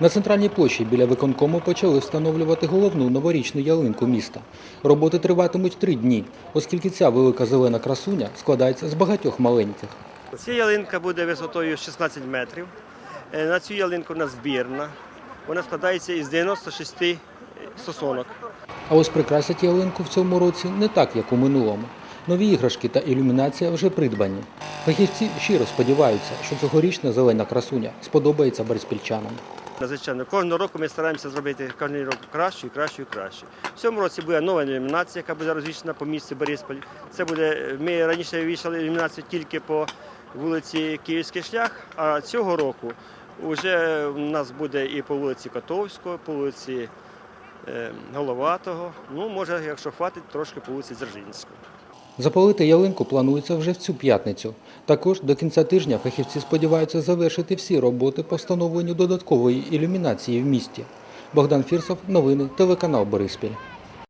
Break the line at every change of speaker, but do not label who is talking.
На центральній площі біля виконкому почали встановлювати головну новорічну ялинку міста. Роботи триватимуть три дні, оскільки ця велика зелена красуня складається з багатьох маленьких.
Ця ялинка буде висотою 16 метрів. Е, На цю ялинку вона збірна. Вона складається із 96 сосонок.
А ось прикрасять ялинку в цьому році не так, як у минулому. Нові іграшки та ілюмінація вже придбані. Фахівці щиро сподіваються, що цьогорічна зелена красуня сподобається бориспільчанам.
Звичайно, кожного року ми стараємося зробити кожен рік краще, і краще, і краще. В цьому році буде нова ілюмінація, яка буде розвішена по місті Борисполь. Це буде, ми раніше вішали ілюмінацію тільки по вулиці Київський шлях, а цього року вже у нас буде і по вулиці Котовського, по вулиці е, Головатого. Ну, може, якщо хватить, трошки по вулиці Дзержинського.
Запалити ялинку планується вже в цю п'ятницю. Також до кінця тижня фахівці сподіваються завершити всі роботи по встановленню додаткової ілюмінації в місті. Богдан Фірсов, новини, телеканал Бориспіль.